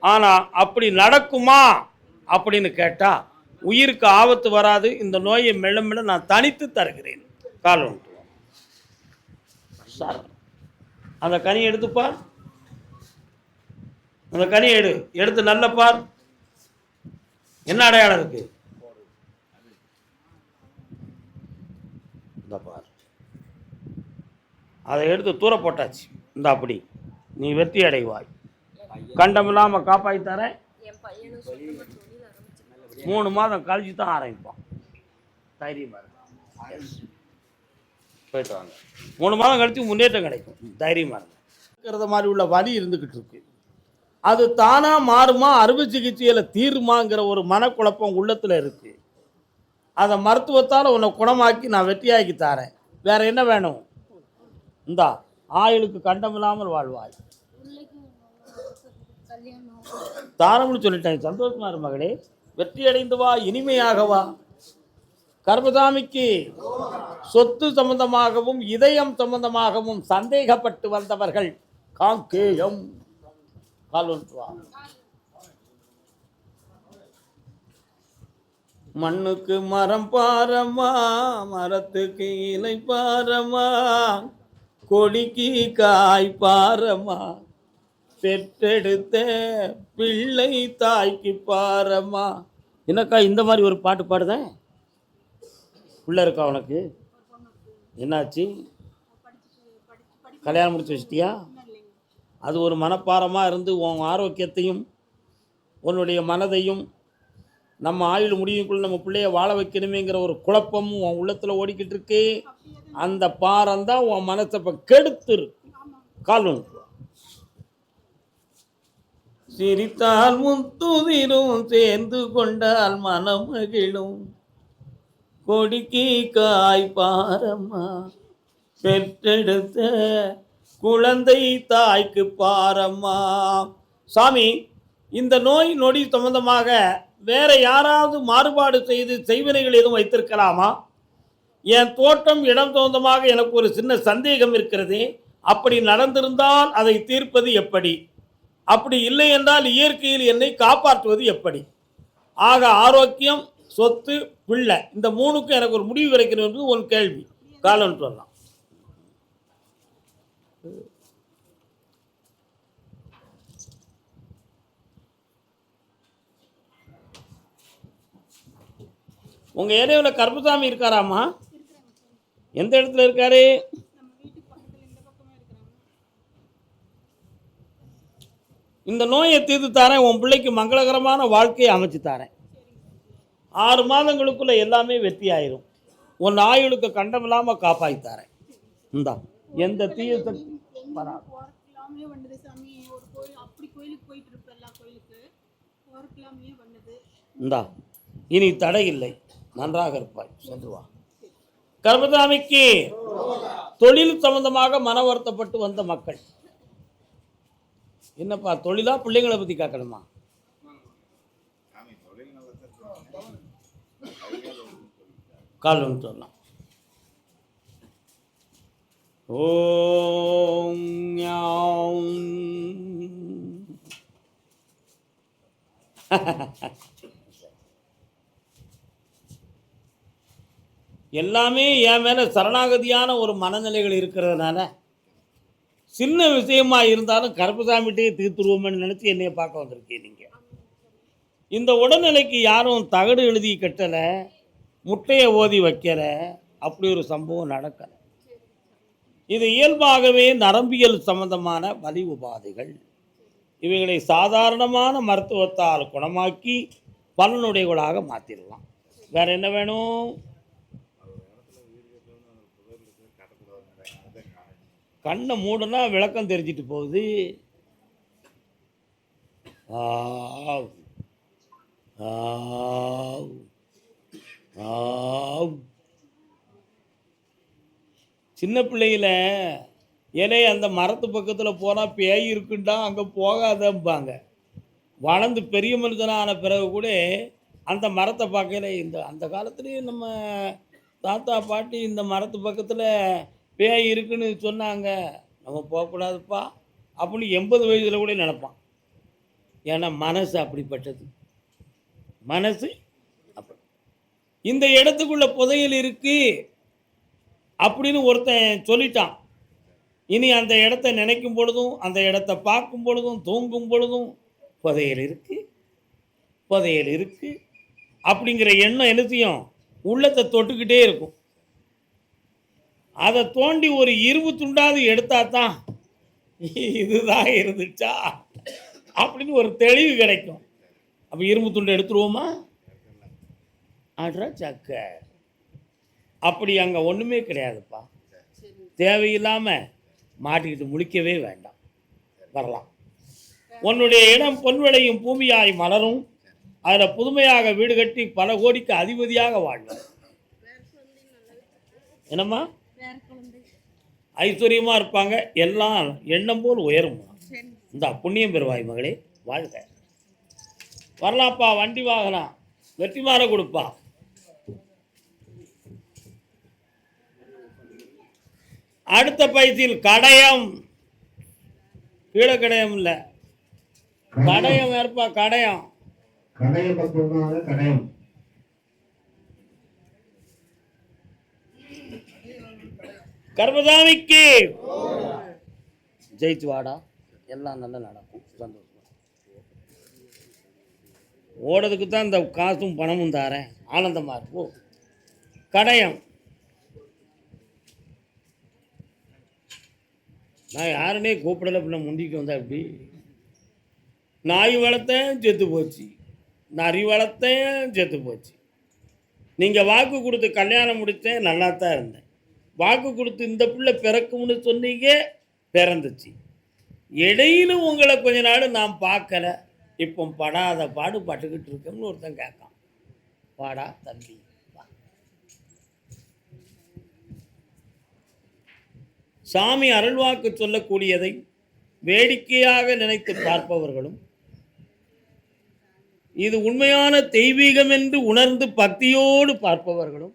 ஆனால் அப்படி நடக்குமா அப்படின்னு கேட்டால் உயிருக்கு ஆபத்து வராது இந்த நோயை மெல்ல மெல்ல நான் தனித்து தருகிறேன். கால் சார் அந்த கனி எடுத்துப்பார் அந்த கனி எடு. எடுத்து நல்ல பார். என்ன அடையாளம் இருக்கு? இந்த பார். அதை எடுத்து தூர போட்டாச்சு. இந்த அப்படி. நீ வெற்றி அடைவாய். கண்டமில்லாமல் காப்பாற்றி தரேன். மூணு மாதம் கழிச்சு தான் ஆரம்பிப்பான். தைரியமாக போயிட்டு வாங்க. மூணு மாதம் கழிச்சு முன்னேற்றம் கிடைக்கும். தைரியமாக இருங்க இருக்கிறத மாதிரி உள்ள வலி இருந்துக்கிட்டு இருக்கு. அது தானாக மாறுமா அறுவை சிகிச்சையில் தீருமாங்கிற ஒரு மனக்குழப்பம் உள்ளத்தில் இருக்கு. அதை மருத்துவத்தால் உன்னை குணமாக்கி நான் வெற்றியாக்கி தாரேன். வேற என்ன வேணும்? இந்தா ஆயுளுக்கு கண்டமில்லாமல் வாழ்வாய். தாரம்னு சொல்லிட்டேன் சந்தோஷமா இரு மகளே வெற்றி அடைந்து வா இனிமையாக வா. கர்மசாமிக்கு சொத்து சம்பந்தமாகவும் இதயம் சம்பந்தமாகவும் சந்தேகப்பட்டு வந்தவர்கள் காங்கேயம். கால் மண்ணுக்கு மரம் பாரமா மரத்துக்கு இலை பாரமா கொடிக்கு காய் பாரமா பெற்றெடுத்த பிள்ளை தாய்க்கு பாரம்மா என்னக்கா இந்த மாதிரி ஒரு பாட்டு பாடுதேன் உள்ள இருக்கா உனக்கு? என்னாச்சு? கல்யாணம் முடிச்சு வச்சிட்டியா? அது ஒரு மனப்பாரமாக இருந்து உன் ஆரோக்கியத்தையும் உன்னுடைய மனதையும் நம்ம ஆயுள் முடியுக்குள்ள நம்ம பிள்ளைய வாழ வைக்கணுமேங்கிற ஒரு குழப்பமும் உன் உள்ளத்தில் ஓடிக்கிட்டு இருக்கு. அந்த பாரம் தான் உன் மனசை இப்போ கெடுத்துரு காலும் சிரித்தால் முத்துதிரும் சேர்ந்து கொண்டால் மனம் மகிழும் கொடிக்கு காய் பாரம்மா பெற்றெடுத்த குழந்தை தாய்க்கு பாரம்மா. சாமி இந்த நோய் நொடி சம்பந்தமாக வேற யாராவது மாறுபாடு செய்து செய்வினைகள் எதுவும் வைத்திருக்கலாமா? என் தோட்டம் இடம் சொந்தமாக எனக்கு ஒரு சின்ன சந்தேகம் இருக்கிறது. அப்படி நடந்திருந்தால் அதை தீர்ப்பது எப்படி? அப்படி இல்லை என்றால் இயற்கையில் என்னை காப்பாற்றுவது எப்படி? ஆக ஆரோக்கியம் சொத்து பிள்ளை இந்த மூணுக்கும் எனக்கு ஒரு முடிவு கிடைக்கணும் என்பது ஒரு கேள்வி. காலம் சொல்லலாம் உங்க ஏரியாவில் கருப்பசாமி இருக்காராமா எந்த இடத்துல இருக்காரு? இந்த நோயை தீர்த்து தரேன் உன் பிள்ளைக்கு மங்களகரமான வாழ்க்கையை அமைச்சு தரேன். ஆறு மாதங்களுக்குள்ளே எல்லாமே வெற்றி ஆயிரும் உன் ஆயுளுக்கு கண்டமில்லாமல் காப்பாற்றி தரேன். இந்தா எந்த தீய சக்தி வராது இந்தா இனி தடை இல்லை. நன்றாக இருப்பாய். சொல்லுவா கர்மதாமிக்கு தொழில் சம்பந்தமாக மன வருத்தப்பட்டு வந்த மக்கள். என்னப்பா தொழிலா பிள்ளைங்களை பற்றி கேட்கணுமா? கால் ஒன்று சொல்லலாம் ஓம் எல்லாமே என் மேலே சரணாகதியான ஒரு மனநிலைகள் இருக்கிறதுனால சின்ன விஷயமா இருந்தாலும் கருப்பசாமிகிட்டே தீர்த்துருவோம்னு நினச்சி என்னைய பார்க்க வந்திருக்கீங்க நீங்கள் இந்த உடல்நிலைக்கு யாரும் தகடு எழுதி கட்டலை முட்டையை ஓதி வைக்கல அப்படி ஒரு சம்பவம் நடக்கலை. இது இயல்பாகவே நரம்பியல் சம்பந்தமான வலி உபாதைகள். இவைகளை சாதாரணமான மருத்துவத்தால் குணமாக்கி பலனுடையவளாக மாற்றிடலாம் வேற என்ன வேணும்? கண்ணை மூடுனா விளக்கம் தெரிஞ்சிட்டு போகுது ஆவ். ஆவ். ஆவ். சின்ன பிள்ளையில் ஏலே அந்த மரத்து பக்கத்தில் போனால் பேய் இருக்குண்டா அங்கே போகாதம்பாங்க வளர்ந்து பெரிய மனுஷனான பிறகு கூட அந்த மரத்தை பார்க்கல இந்த அந்த காலத்துலேயும் நம்ம தாத்தா பாட்டி இந்த மரத்து பக்கத்தில் பேய் இருக்குன்னு சொன்னாங்க. நம்ம போகக்கூடாதுப்பா. அப்படின்னு எண்பது வயதில் கூட நினப்பான். ஏன்னா மனசு அப்படிப்பட்டது. மனசு அப்படி. இந்த இடத்துக்குள்ள புதையல் இருக்கு அப்படின்னு ஒருத்தன் சொல்லிட்டான். இனி அந்த இடத்த நினைக்கும் பொழுதும் அந்த இடத்த பார்க்கும் பொழுதும் தூங்கும் பொழுதும் புதையல் இருக்கு. புதையல் இருக்கு. அப்படிங்கிற எண்ணம் என்னத்தையும் உள்ளத்தை தொட்டுக்கிட்டே இருக்கும். அதை தோண்டி ஒரு இரும்பு துண்டாவது எடுத்தா தான் இதுதான் இருந்துச்சா? அப்படின்னு ஒரு தெளிவு கிடைக்கும். அப்போ இரும்பு துண்டு எடுத்துருவோமா? ஆட்ரா சக்க. அப்படி அங்கே ஒன்றுமே கிடையாதுப்பா. தேவையில்லாமல் மாட்டிக்கிட்டு முழிக்கவே வேண்டாம். வரலாம். உன்னுடைய இடம் பொன்விளையும் பூமியாய் மலரும். அதில் புதுமையாக வீடு கட்டி பல கோடிக்கு அதிபதியாக வாழும் என்னம்மா? ஐஸ்வர்யமாக இருப்பாங்க. எல்லாம் எண்ணம் போல் உயரும். இந்த புண்ணியம் பெறுவாய் மகளே வாழ்க. வரலாப்பா வண்டி வாகனம் வெற்றி மாற கொடுப்பா. அடுத்த பைத்தில் கடையம். கீழே கடையம் இல்லை. கடையம் ஏற்பா கடையம். கடையம். கர்மசாமிக்கு. ஜெயிச்சு வாடா எல்லாம் நல்லா நடக்கும். சந்தோஷம். ஓடுறதுக்கு தான் இந்த காசும் பணமும் தாரேன். ஆனந்தமாக இருக்கும் கடையம். நான் யாருனே கூப்பிடல பின்ன முந்திக்கு வந்தேன் எப்படி? நாய் வளர்த்தேன் செத்து போச்சு. நரி வளர்த்தேன் செத்து போச்சு. நீங்கள் வாக்கு கொடுத்து கல்யாணம் முடித்தேன் நல்லா தான் இருந்தேன். வாக்கு கொடுத்து இந்த பிள்ளை பிறக்கும்னு சொன்னீங்க பிறந்துச்சு. இடையில உங்களை கொஞ்ச நாள் நான் பார்க்கல. இப்போ படாத பாடு பட்டுக்கிட்டு இருக்கோம்னு ஒருத்தன் கேட்கான். பாடா தம்பி சாமி அருள்வாக்கு சொல்லக்கூடியதை வேடிக்கையாக நினைத்து பார்ப்பவர்களும் இது உண்மையான தெய்வீகம் என்று உணர்ந்து பக்தியோடு பார்ப்பவர்களும்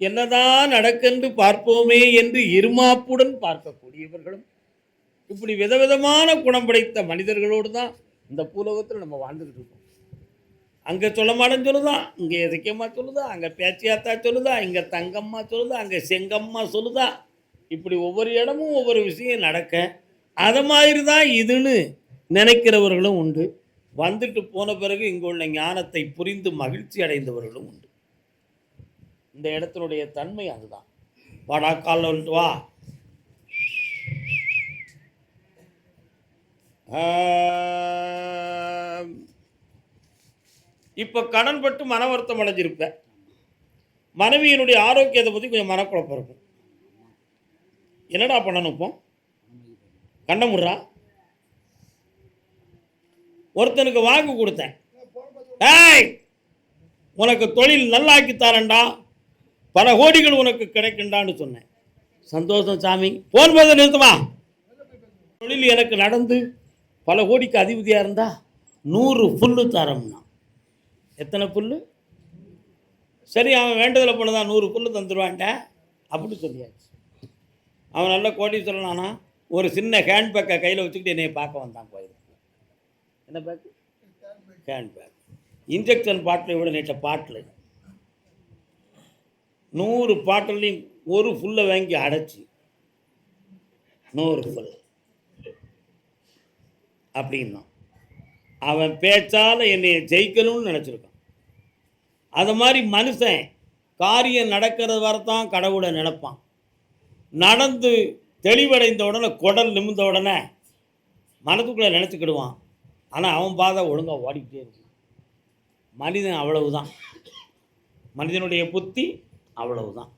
என்னதான் நடக்கென்று பார்ப்போமே என்று இருமாப்புடன் பார்க்கக்கூடியவர்களும் இப்படி விதவிதமான குணம் படைத்த மனிதர்களோடு தான் இந்த பூலோகத்தில் நம்ம வாழ்ந்துக்கிட்டு இருக்கோம். அங்கே சொல்ல மாட்டேன்னு சொல்லுதா? இங்கே எதைக்கம்மா சொல்லுதா? அங்கே பேச்சியாத்தா சொல்லுதா? இங்கே தங்கம்மா சொல்லுதா? அங்கே செங்கம்மா சொல்லுதா? இப்படி ஒவ்வொரு இடமும் ஒவ்வொரு விஷயம் நடக்க அதை மாதிரி தான் இதுன்னு நினைக்கிறவர்களும் உண்டு. வந்துட்டு போன பிறகு இங்கே உள்ள ஞானத்தை புரிந்து மகிழ்ச்சி அடைந்தவர்களும் உண்டு. இந்த இடத்தினுடைய தன்மை அதுதான். வாடா காலில் வந்துட்டு வா. இப்போ கடன் பட்டு மன வருத்தம் அடைஞ்சிருப்பேன் மனைவியினுடைய ஆரோக்கியத்தை பற்றி கொஞ்சம் மனக்குழப்பம் இருக்கும். என்னடா பண்ணணும் இப்போ? கண்டமுடுறா ஒருத்தனுக்கு வாக்கு கொடுத்தேன். ஏய் உனக்கு தொழில் நல்லாக்கி தரேன்டா. பல கோடிகள் உனக்கு கிடைக்குண்டான்னு சொன்னேன். சந்தோஷம் சாமி. போன் போதை நிறுத்துமா? தொழில் எனக்கு நடந்து பல கோடிக்கு அதிபதியாக இருந்தால் நூறு புல்லு தரம்னா. எத்தனை புல்லு? சரி அவன் வேண்டதில் போனதான் நூறு புல்லு தந்துடுவான்ட்டேன் அப்படின்னு சொல்லியாச்சு. அவன் நல்ல கோடீஸ்வரனானா? ஒரு சின்ன ஹேண்ட்பேக்கை கையில் வச்சுக்கிட்டு என்னைய பார்க்க வந்தான் கோயிலுக்கு. என்ன பேக் ஹேண்ட்பேக் இன்ஜெக்ஷன் பாட்டில் விட நீட்ட பாட்டில். நூறு பாட்டிலையும் ஒரு ஃபுல்லை வாங்கி அடைச்சி. நூறு ஃபுல் அப்படின்னா அவன் பேச்சால் என்னை ஜெயிக்கணும்னு நினச்சிருக்கான். அது மாதிரி மனுஷன் காரியம் நடக்கிறது வரத்தான் கடவுளை நினைப்பான். நடந்து தெளிவடைந்த உடனே குடல் நிமிர்ந்த உடனே மனதுக்குள்ளே நினச்சிக்கிடுவான். ஆனால் அவன் பாதை ஒழுங்காக ஓடிக்கிட்டே இருக்கும் மனிதன் அவ்வளவுதான். மனிதனுடைய புத்தி அவ்வளவுதான்.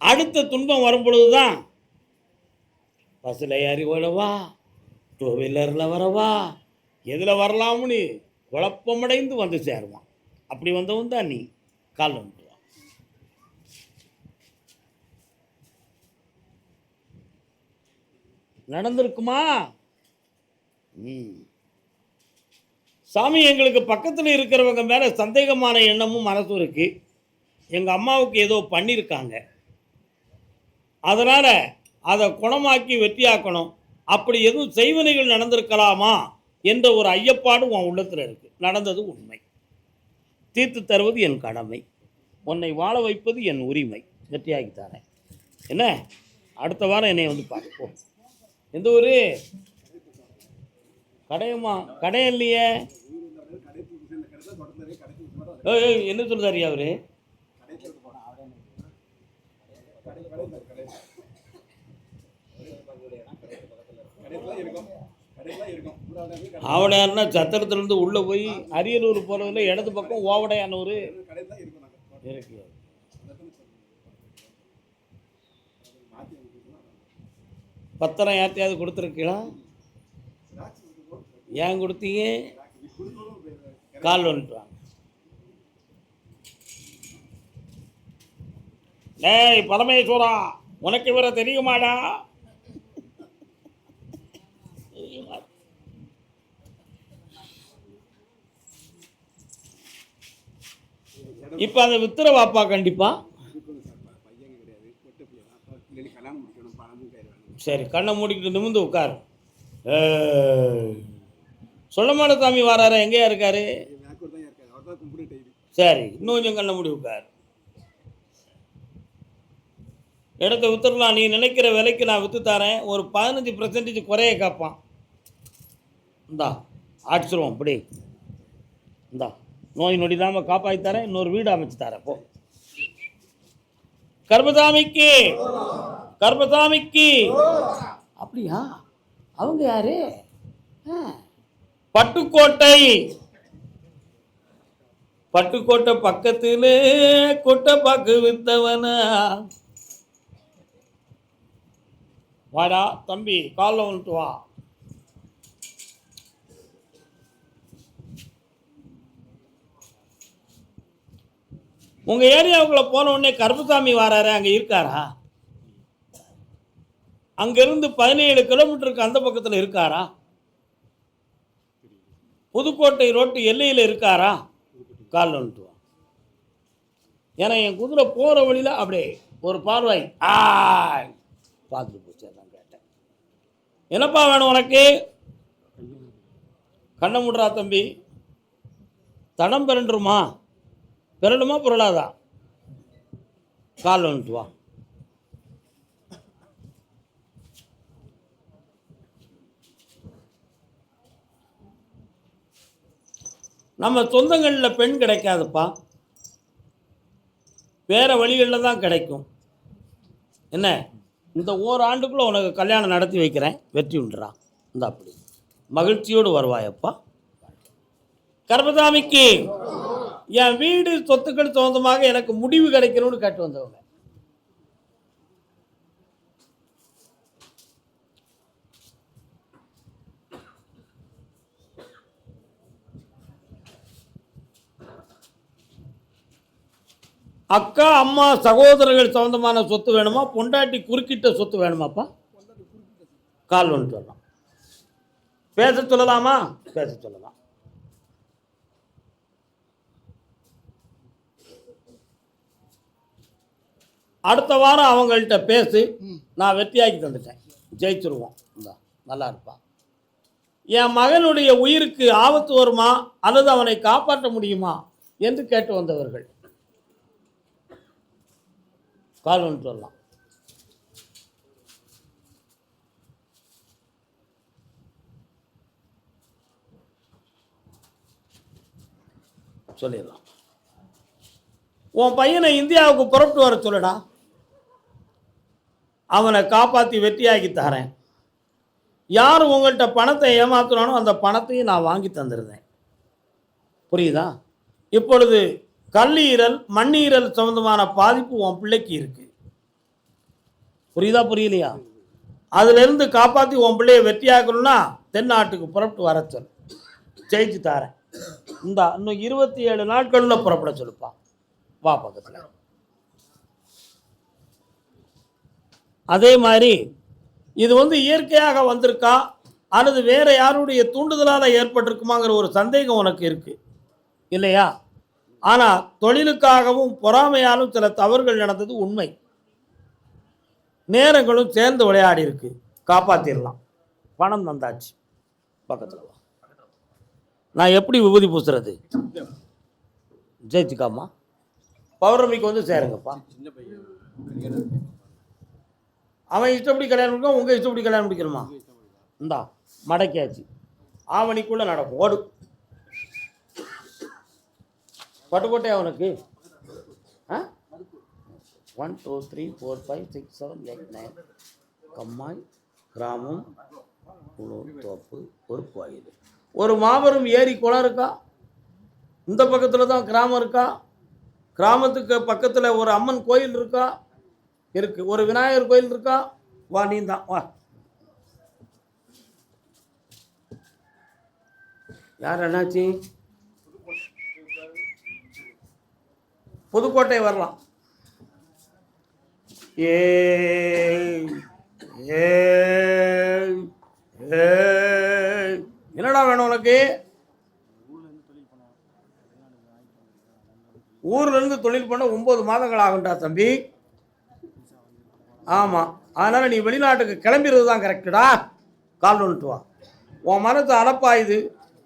அடுத்த துன்பம் வரும் பொழுது தான் பஸ்ஸில் ஏறி வரவா டூ வீலரில் வரவா எதில் வரலாம்னு குழப்பமடைந்து வந்து சேருவான். அப்படி வந்தவன் தான் நீ. கால் வந்துடுவான் நடந்திருக்குமா? சாமி எங்களுக்கு பக்கத்தில் இருக்கிறவங்க மேலே சந்தேகமான எண்ணமும் மனசும் இருக்குது எங்கள் அம்மாவுக்கு ஏதோ பண்ணியிருக்காங்க அதனால் அதை குணமாக்கி வெற்றியாக்கணும். அப்படி எதுவும் செய்வனைகள் நடந்திருக்கலாமா என்ற ஒரு ஐயப்பாடு உன் உள்ளத்தில் இருக்குது நடந்தது உண்மை. தீர்த்து தருவது என் கடமை. உன்னை வாழ வைப்பது என் உரிமை. வெற்றியாகி தரேன். என்ன? அடுத்த வாரம் என்னை வந்து பார்ப்போம் எந்த ஊர்? கடையம்மா. கடையம் இல்லையே? என்ன சொல்கிறாரியா அவர்? ஆவடையார்னா சத்திரத்துலேருந்து உள்ளே போய் அரியலூர் போகிறதுல இடது பக்கம் ஓவடையானூர். இருக்கு. பத்திரம் யார்த்தையாவது கொடுத்துருக்கீங்களா? ஏன் கொடுத்தீங்க? கால் வந்துட்டு டேய் பரமேஸ்வரா உனக்கு இவரை தெரியுமாடா? தெரியுமா? இப்போ அந்த வித்துற வாப்பா கண்டிப்பா. சரி கண்ணை மூடிக்கிட்டு நிமிந்து உட்காரு. சொல்லமான சாமி வராரா? எங்கேயா இருக்காரு? சரி இன்னும் கொஞ்சம் கண்ணை மூடி உட்காரு. இடத்த வித்துடலாம் நீ நினைக்கிற விலைக்கு நான் விற்று தரேன். ஒரு பதினஞ்சு பர்சன்டேஜ் குறைய கேட்பான் இந்தா அடிச்சிருவோம் இப்படி. இந்தா நோய் நொடி இல்லாமல் காப்பாற்றி தரேன். இன்னொரு வீடு அமைச்சு தரேன் போ. கர்மசாமிக்கு கர்மசாமிக்கு. அப்படியா? அவங்க யாரு. பட்டுக்கோட்டை. பட்டுக்கோட்டை பக்கத்துல கொட்டை பாக்கு வித்தவனா? வாடா தம்பி காலில் வந்துட்டு வா. உங்கள் ஏரியாவுக்குள்ளே போன உடனே கருப்புசாமி வராரு அங்கே இருக்காரா? அங்கிருந்து பதினேழு கிலோமீட்டருக்கு அந்த பக்கத்தில் இருக்காரா? புதுக்கோட்டை ரோட்டு எல்லையில் இருக்காரா? காலில் வந்துட்டு வா. ஏன்னா என் குதிரை போகிற வழியில் அப்படியே ஒரு பார்வை. ஆ பார்த்துட்டு என்னப்பா வேணும் உனக்கு? கண்ணை முடுறா தம்பி. தடம் பிறண்டுருமா? பிறண்டுமா புரளாதா? கால் வந்துட்டு வா. நம்ம சொந்தங்களில் பெண் கிடைக்காதுப்பா. வேறு வழிகளில் தான் கிடைக்கும். என்ன? இந்த ஓராண்டுக்குள்ளே உனக்கு கல்யாணம் நடத்தி வைக்கிறேன். வெற்றி உண்டுறா இந்த அப்படி. மகிழ்ச்சியோடு வருவாயப்பா கர்மதாமிக்கு என் வீடு சொத்துக்கள் சொந்தமாக எனக்கு முடிவு கிடைக்கணும்னு கேட்டு வந்தவங்க. அக்கா அம்மா சகோதரர்கள் சம்பந்தமான சொத்து வேணுமா? பொண்டாட்டி குறுக்கிட்ட சொத்து வேணுமாப்பா? கால் ஒன்று சொல்லலாம் பேச சொல்லலாமா? பேச சொல்லலாம். அடுத்த வாரம் அவங்கள்ட்ட பேசி. நான் வெற்றியாக்கி தந்துட்டேன். ஜெயிச்சிருவோம். இந்தா நல்லா இருப்பான் என் மகனுடைய உயிருக்கு ஆபத்து வருமா? அல்லது அவனை காப்பாற்ற முடியுமா? என்று கேட்டு வந்தவர்கள். கால் பண்ணிட்டு வரலாம் சொல்லிடலாம். உன் பையனை இந்தியாவுக்கு புறப்பட்டு வர சொல்லடா. அவனை காப்பாற்றி வெற்றியாக்கி தரேன். யார் உங்கள்கிட்ட பணத்தை ஏமாத்துறானோ அந்த பணத்தையும் நான் வாங்கி தந்துடுறேன் புரியுதா? இப்பொழுது கல்லீரல் மண்ணீரல் சம்பந்தமான பாதிப்பு உன் பிள்ளைக்கு இருக்கு. புரியுதா புரியலையா? அதுலேருந்து காப்பாற்றி உன் பிள்ளைய வெற்றியாக்கணும்னா தென்னாட்டுக்கு புறப்பட்டு வர சொல். ஜெயிச்சு தாரேன். இந்த இன்னும் இருபத்தி ஏழு நாட்களில் புறப்பட சொல்லுப்பா. வா பக்கத்தில். அதே மாதிரி இது வந்து இயற்கையாக வந்திருக்கா? அல்லது வேறு யாருடைய தூண்டுதலால் ஏற்பட்டிருக்குமாங்கிற ஒரு சந்தேகம் உனக்கு இருக்குது இல்லையா? ஆனால் தொழிலுக்காகவும் பொறாமையாலும் சில தவறுகள் நடந்தது உண்மை. நேரங்களும் சேர்ந்து விளையாடி இருக்கு. காப்பாற்றிடலாம் பணம் தந்தாச்சு. பக்கத்தில் நான் எப்படி விபூதி பூசுறது? ஜெயிச்சுக்காமா? பௌர்ணமிக்கு வந்து சேருங்கப்பா. அவன் இஷ்டப்படி கல்யாணம் முடிக்கணும் உங்கள் இஷ்டப்படி கல்யாணம் முடிக்கணுமா? இந்தா மடக்கியாச்சு. ஆவணிக்குள்ளே நடக்கும். பட்டு போட்டே அவனுக்கு. ஆ? One two three four five six seven eight nine கம்மாய் கிராமம் உழவு தோப்பு பொறுப்பு கோயில். ஒரு மாபெரும் ஏரி குளம் இருக்கா? இந்த பக்கத்தில் தான் கிராமம் இருக்கா? கிராமத்துக்கு பக்கத்தில் ஒரு அம்மன் கோயில் இருக்கா? இருக்கு. ஒரு விநாயகர் கோயில் இருக்கா? வா நீ தான் வா. யார் என்னாச்சு புதுக்கோட்டை வரலாம். ஏ ஏ என்னடா வேணும் உனக்கு? ஊர்லேருந்து தொழில் பண்ண ஒன்பது மாதங்கள் ஆகும்டா தம்பி. ஆமாம் அதனால் நீ வெளிநாட்டுக்கு கிளம்பிடுறது தான் கரெக்டுடா கால் ஒன்று வா. உன் மனசு அலப்பாயுது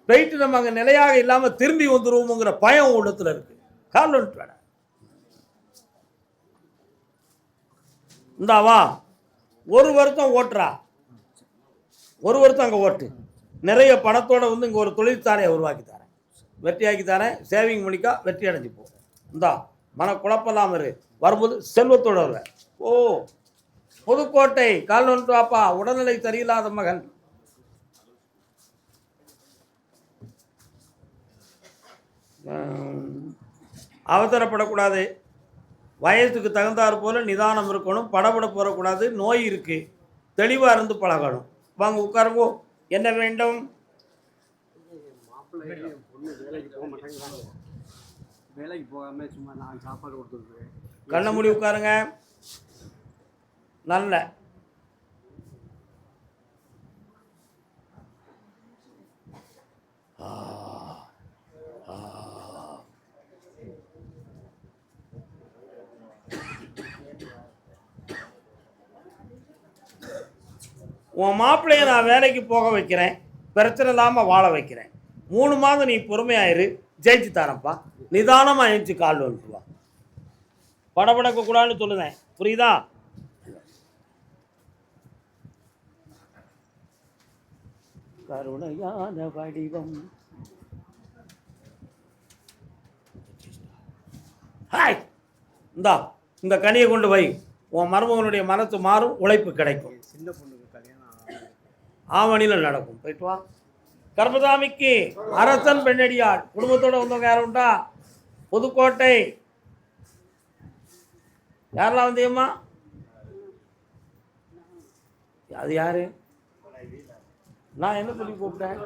போயிட்டு நம்ம அங்கே நிலையாக இல்லாமல் திரும்பி வந்துடுவோங்கிற பயம் உள்ளத்தில் இருக்குது கால் வந்துட்டு இந்தாவா இந்தா வா. ஒரு வருத்தம் ஓட்டுறா. ஒரு வருத்தம் அங்கே ஓட்டு. நிறைய பணத்தோட வந்து இங்கே ஒரு தொழிற்சாலையை உருவாக்கி தரேன். வெற்றியாக்கி தரேன். சேவிங் பண்ணிக்கா வெற்றி அடைஞ்சு போ. இந்தா மன குழப்பம் இல்லாமல் இரு. வரும்போது செல்வத்தோட ஓ புதுக்கோட்டை கால் ஒன்று வாப்பா உடல்நிலை சரியில்லாத மகன். அவசரப்படக்கூடாது. வயதுக்கு தகுந்தாற் போல் நிதானம் இருக்கணும் படபட போடக்கூடாது நோய் இருக்குது தெளிவாக இருந்து பழகணும். வாங்க உட்காருவோம் என்ன வேண்டும்? மாப்பிள்ளை பொண்ணு வேலைக்கு போக மாட்டேங்கிறாங்க வேலைக்கு போகாம சும்மா நான் சாப்பாடு கொடுத்துருக்கேன் கண்ணை மூடி உட்காருங்க. நல்ல. ஆ, ஆ. உன் மாப்பிள்ளைய நான் வேலைக்கு போக வைக்கிறேன். பிரச்சனை இல்லாமல் வாழ வைக்கிறேன். மூணு மாதம் நீ பொறுமையாயிரு ஜெயிச்சு தரப்பா நிதானமாக எழுந்துச்சு கால் வந்துட்டுவா படபடக்க கூடாதுன்னு சொல்லுதேன். புரியுதா? கருணையான வடிவம். ஹாய்! இந்தா இந்த கனியை கொண்டு வை உன் மருமகனுடைய மனத்து மாறும் உழைப்பு கிடைக்கும். சின்ன பொண்ணு. ஆவணியில் நடக்கும். போயிட்டு வா. கர்மதாமிக்கு அரசன் பெண்ணடியாள். குடும்பத்தோட வந்தவங்க யாரும் உண்டா? புதுக்கோட்டை. யாரெல்லாம் வந்தியம்மா அது யாரு? நான் என்ன சொல்லி கூப்பிட்டேன்?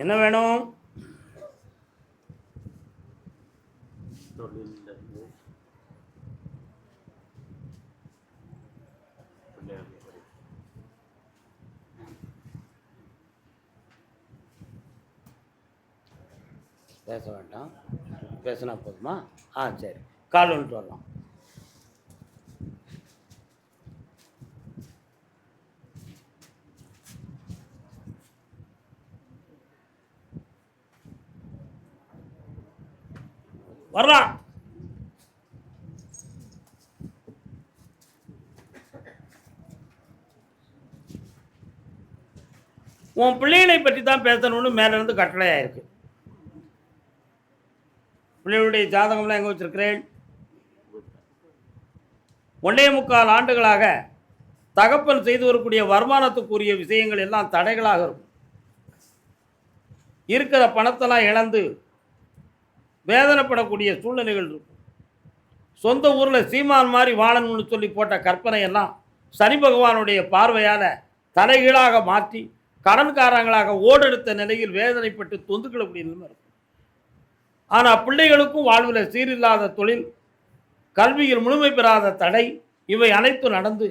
என்ன வேணும்? பேச வேண்டாம். பேசினா போதுமா? ஆ சரி. கால் வந்துட்டு வரலாம். வர்றான் உன் பிள்ளைகளை பற்றி தான் பேசணும்னு மேல இருந்து கட்டளையாக இருக்கு. பிள்ளைகளுடைய ஜாதகம்லாம் எங்கே வச்சிருக்கிறேன்? ஒன்னே முக்கால் ஆண்டுகளாக தகப்பன் செய்து வரக்கூடிய வருமானத்துக்குரிய விஷயங்கள் எல்லாம் தடைகளாக இருக்கும். இருக்கிற பணத்தெல்லாம் இழந்து வேதனைப்படக்கூடிய சூழ்நிலைகள் இருக்கும். சொந்த ஊரில் சீமான் மாதிரி வாழணும்னு சொல்லி போட்ட கற்பனை எல்லாம் சனி பகவானுடைய பார்வையால் தலைகீழாக மாற்றி கடன்காரங்களாக ஓடெடுத்த நிலையில் வேதனைப்பட்டு தொந்துக்கிடக்கூடிய நிலைமை இருக்கும். ஆனால் பிள்ளைகளுக்கும் வாழ்வில் சீரில்லாத தொழில் கல்வியில் முழுமை பெறாத தடை இவை அனைத்தும் நடந்து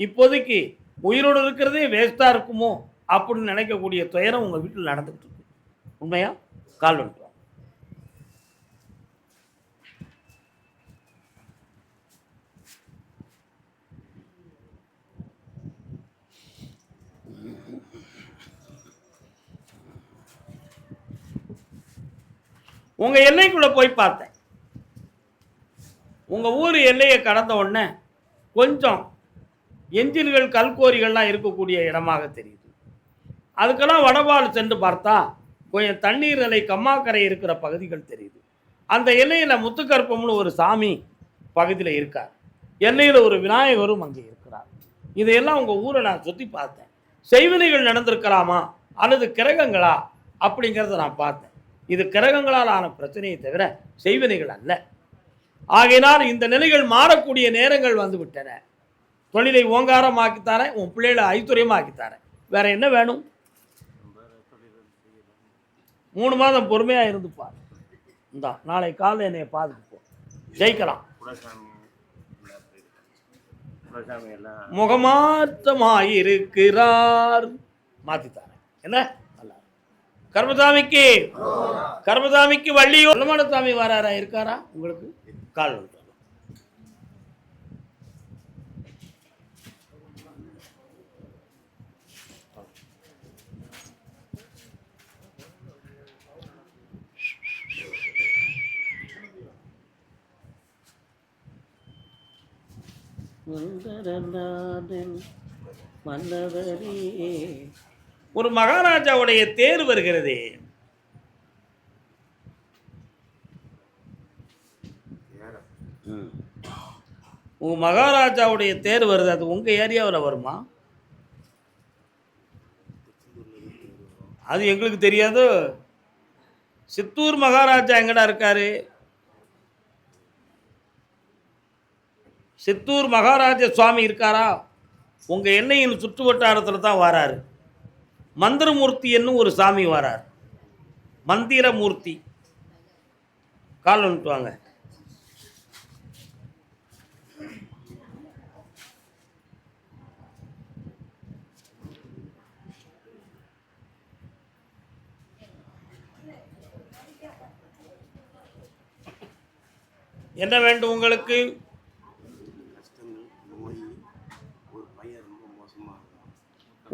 இப்போதைக்கு உயிரோடு இருக்கிறதே வேஸ்ட்டாக இருக்குமோ அப்படின்னு நினைக்கக்கூடிய துயரம் உங்கள் வீட்டில் நடந்துகிட்டு இருக்கு. உண்மையாக கால் வந்துட்டு உங்கள் எல்லைக்குள்ளே போய் பார்த்தேன். உங்கள் ஊர் எல்லையை கடந்த உடனே கொஞ்சம் எஞ்சின்கள் கல்கோரிகள்லாம் இருக்கக்கூடிய இடமாக தெரியுது. அதுக்கெல்லாம் வடபால் சென்று பார்த்தா கொஞ்சம் தண்ணீர் நிலை கம்மாக்கரை இருக்கிற பகுதிகள் தெரியுது. அந்த எல்லையில் முத்துக்கற்பம்னு ஒரு சாமி பகுதியில் இருக்கார். எல்லையில் ஒரு விநாயகரும் அங்கே இருக்கிறார். இதையெல்லாம் உங்கள் ஊரை நான் சுற்றி பார்த்தேன். செய்வினைகள் நடந்திருக்கலாமா? அல்லது கிரகங்களா? அப்படிங்கிறத நான் பார்த்தேன். இது கிரகங்களால் ஆன பிரச்சனையை தவிர செய்வினைகள் அல்ல. ஆகையினால் இந்த நிலைகள் மாறக்கூடிய நேரங்கள் வந்துவிட்டன. தொழிலை ஓங்காரமாக்கித்தாரேன் உன் பிள்ளைகளை ஐத்துரியமாக்கித்தாரேன் வேற என்ன வேணும்? மூணு மாதம் பொறுமையாக இருந்துப்பார் இந்தா நாளை காலைல என்னை பார்த்துட்டு ஜெயிக்கலாம் ஜெயிக்கலாம். முகமாற்றமாயிருக்கிறார். மாத்தித்தாரேன். என்ன? கர்மசாமிக்கு. கர்மசாமிக்கு வள்ளியோ சாமி வராரா இருக்காரா? உங்களுக்கு கால் வந்துட்டு மன்னவரே ஒரு மகாராஜாவுடைய தேர் வருகிறதே. ம். உங்க மகாராஜாவுடைய தேர் வருது அது உங்க ஏரியாவில் வருமா? அது எங்களுக்கு தெரியாது. சித்தூர் மகாராஜா எங்கடா இருக்காரு? சித்தூர் மகாராஜ சுவாமி இருக்காரா? உங்க எண்ணெயின் சுற்று வட்டாரத்தில் தான் வராரு. மந்திரமூர்த்தி என்னும் ஒரு சாமி வரார். மந்திரமூர்த்தி. கால் வந்துட்டு வாங்க. என்ன வேண்டும் உங்களுக்கு?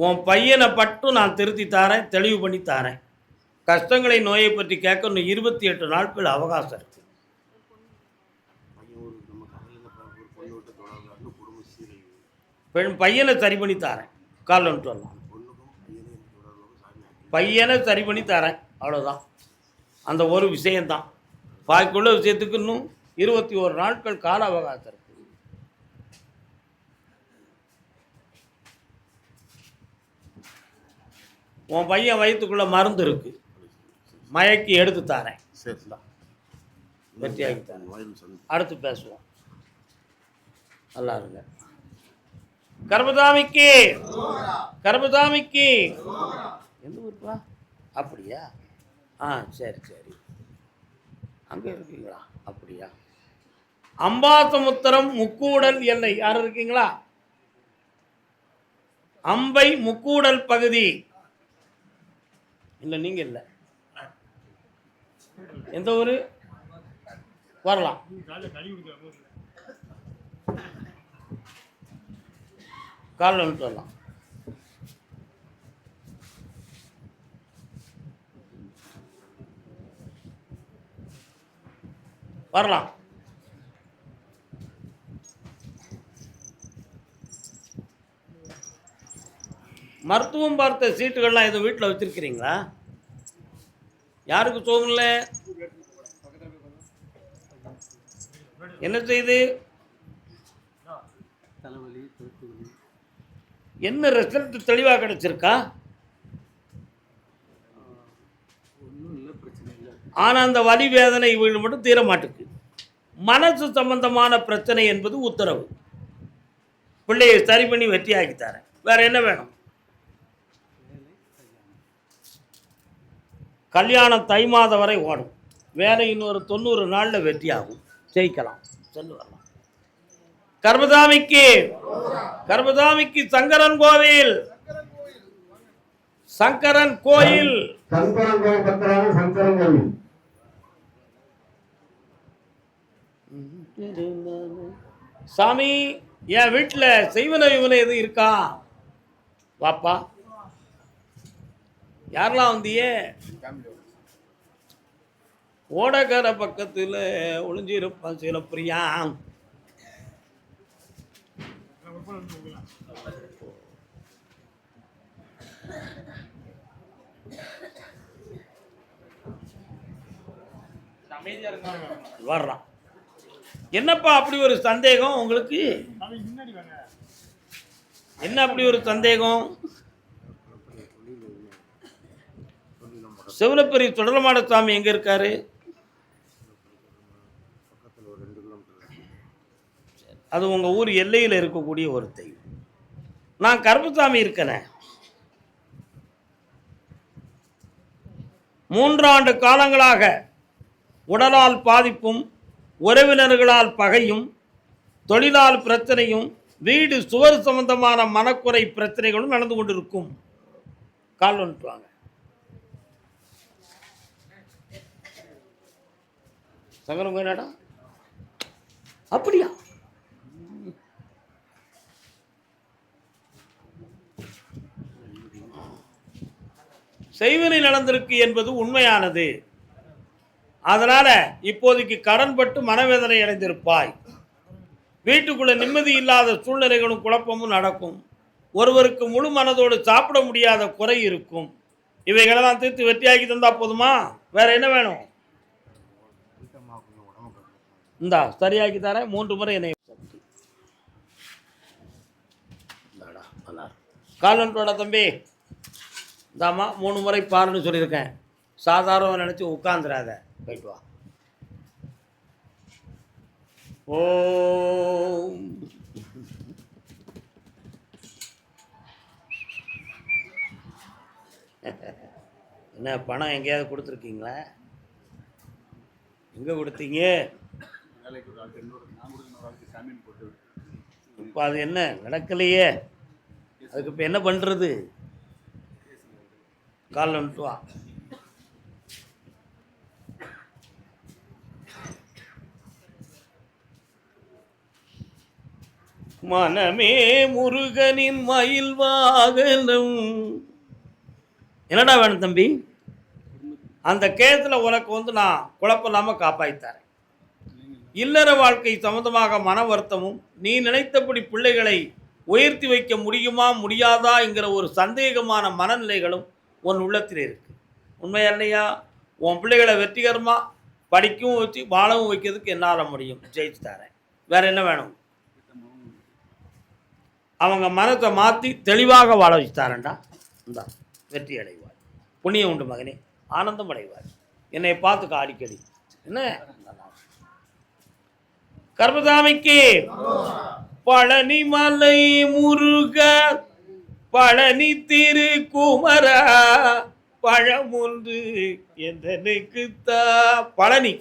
உன் பையனை பட்டும் நான் திருத்தி தாரேன் தெளிவு பண்ணி தாரேன். கஷ்டங்களை நோயை பற்றி கேட்க இன்னும் இருபத்தி எட்டு நாட்கள் அவகாசம் இருக்கு. பெண் பையனை சரி பண்ணி தாரேன். காலன்ட்டு வரலாம். பையனை சரி பண்ணி தரேன். அவ்வளோதான் அந்த ஒரு விஷயம்தான். பாக்கியுள்ள விஷயத்துக்கு இன்னும் இருபத்தி ஒரு நாட்கள் கால அவகாசம் இருக்கு. உன் பையன் வயிற்றுக்குள்ள மருந்து இருக்கு. மயக்கி எடுத்து தாரேன். சரி வெற்றியாக்கி தரேன் அடுத்து பேசுவோம். நல்லா இருங்க. கர்மதாமிக்கு. கர்மதாமிக்கு. எந்த ஊருப்பா? அப்படியா? ஆ சரி சரி. அங்கே இருக்கீங்களா? அப்படியா? அம்பாசமுத்திரம் முக்கூடல் எல்லை. யார் இருக்கீங்களா? அம்பை முக்கூடல் பகுதி. இல்லை நீங்கள் இல்லை. எந்த ஊர்? வரலாம். காலில் வந்துட்டு வரலாம். வரலாம். மருத்துவம் பார்த்த சீட்டுகள்லாம் எதுவும் வீட்டில் வச்சிருக்கிறீங்களா? யாருக்கு தோணல என்ன செய்யுது என்ன ரிசல்ட் தெளிவாக கிடைச்சிருக்கா? பிரச்சனை ஆனால் அந்த வலி வேதனை இவங்க மட்டும் தீர மாட்டுக்கு. மனசு சம்பந்தமான பிரச்சனை என்பது உத்தரவு. பிள்ளையை சரி பண்ணி வெற்றியாக்கி தரேன். வேற என்ன வேணும்? கல்யாணம் தை மாதம் வரை ஓடும். வேலை இன்னொரு தொண்ணூறு நாளில் வெற்றியாகும். ஜெயிக்கலாம். செல்லு வரலாம். கர்மதாமிக்கு கர்மதாமிக்கு சங்கரன் கோவில். சங்கரன் கோயில். சங்கரன் கோயில் பத்திரான சங்கரன் கோவில். சாமி என் வீட்டில் செய்வன இவனை எதுவும் இருக்கா? வாப்பா. யாரெல்லாம் வந்தியே? ஓடகர பக்கத்தில் ஒளிஞ்சிருப்பான் சிலப்பிரியா. வர்றான். என்னப்பா அப்படி ஒரு சந்தேகம் உங்களுக்கு? என்ன அப்படி ஒரு சந்தேகம்? சிவனப்பெரிய தொடரமான சாமி எங்க இருக்காரு? அது உங்க ஊர் எல்லையில் இருக்கக்கூடிய ஒரு தெய்வம் நான் கருப்புசாமி இருக்கிறேன் மூன்றாண்டு காலங்களாக உடலால் பாதிப்பும் உறவினர்களால் பகையும் தொழிலால் பிரச்சனையும் வீடு சுவர் சம்பந்தமான மனக்குறை பிரச்சனைகளும் நடந்து கொண்டிருக்கும். கால் வந்துட்டு சங்கரம் கோயிலாடா அப்படியா? செய்வினை நடந்திருக்கு என்பது உண்மையானது. அதனால இப்போதைக்கு கடன்பட்டு மனவேதனை அடைந்திருப்பாய். வீட்டுக்குள்ள நிம்மதி இல்லாத சூழ்நிலைகளும் குழப்பமும் நடக்கும். ஒருவருக்கு முழு மனதோடு சாப்பிட முடியாத குறை இருக்கும். இவைகளெல்லாம் தீர்த்து வெற்றியாக்கி தந்தா போதுமா? வேற என்ன வேணும்? இந்தா சரியாக்கி தரேன். மூன்று முறை என்னை இந்தாடா, தம்பி. இந்தாம்மா மூணு முறை பாருன்னு சொல்லியிருக்கேன். சாதாரண நினச்சி உட்காந்துடாத போயிட்டு வா. ஓம். என்ன பணம் எங்கேயாவது கொடுத்துருக்கீங்களா? எங்கே கொடுத்தீங்க? இப்போ அது என்ன? நடக்கலையே. அதுக்கு இப்போ என்ன பண்ணுறது காலில் வந்துட்டு வா மனமே முருகனின் மயில் வாகனம். என்னடா வேணும் தம்பி? அந்த கேத்தில் உனக்கு வந்து நான் குழப்பம் இல்லாமல் காப்பாற்றித்தரேன் இல்லற வாழ்க்கை சம்பந்தமாக மன வருத்தமும் நீ நினைத்தபடி பிள்ளைகளை உயர்த்தி வைக்க முடியுமா முடியாதா என்கிற ஒரு சந்தேகமான மனநிலைகளும் உன் உள்ளத்தில் இருக்குது உண்மையா இல்லையா? உன் பிள்ளைகளை வெற்றிகரமாக படிக்கவும் வச்சு வாழவும் வைக்கிறதுக்கு என்னால் முடியும். ஜெயிச்சு தரேன். வேற என்ன வேணும்? அவங்க மனத்தை மாற்றி தெளிவாக வாழ வச்சு தரேன்டா. இந்தா வெற்றி அடைவார் புண்ணியம் உண்டு மகனே. ஆனந்தம் அடைவார் என்னை பார்த்துக்க அடிக்கடி என்ன? கர்மதாமிக்கு. பழனி மலை முருக பழனி திரு குமரா பழமொன்று எந்தனுக்கு தா பழனி.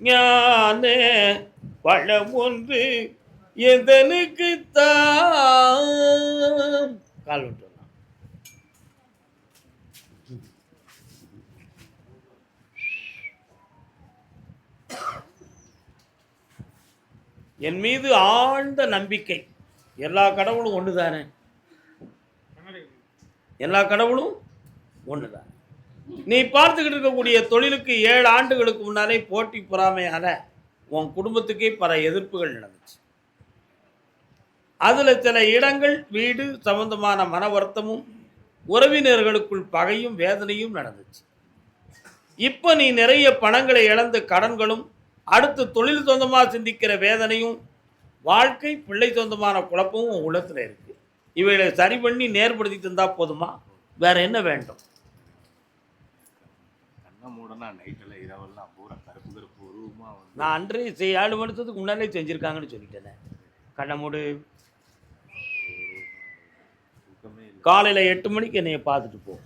ஞான பழம் ஒன்று எதனுக்கு தான் கால் விட்டுலாம் என் மீது ஆழ்ந்த நம்பிக்கை. எல்லா கடவுளும் ஒன்று தானே எல்லா கடவுளும் ஒன்று தான் நீ பார்த்துக்கிட்டு இருக்கக்கூடிய தொழிலுக்கு ஏழு ஆண்டுகளுக்கு முன்னாலே போட்டி பொறாமையால் உன் குடும்பத்துக்கே பல எதிர்ப்புகள் நடந்துச்சு. அதில் சில இடங்கள் வீடு சம்பந்தமான மன வருத்தமும் உறவினர்களுக்குள் பகையும் வேதனையும் நடந்துச்சு. இப்போ நீ நிறைய பணங்களை இழந்து கடன்களும் அடுத்து தொழில் சொந்தமாக சிந்திக்கிற வேதனையும் வாழ்க்கை பிள்ளை சொந்தமான குழப்பமும் உன் உள்ளத்தில் இருக்கு. இவைகளை சரி பண்ணி நேர்படுத்தி தந்தா போதுமா? வேற என்ன வேண்டும்? நான் அன்றே செய் ஏழு வருஷத்துக்கு முன்னாலே செஞ்சுருக்காங்கன்னு சொல்லிட்டேனே. கண்ணை மூடு. காலையில் எட்டு மணிக்கு என்னைய பார்த்துட்டு போ.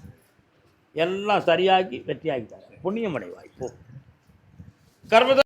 எல்லாம் சரியாக்கி வெற்றியாக்கி தரேன். புண்ணியம் அடைவாய். போ. கர்மத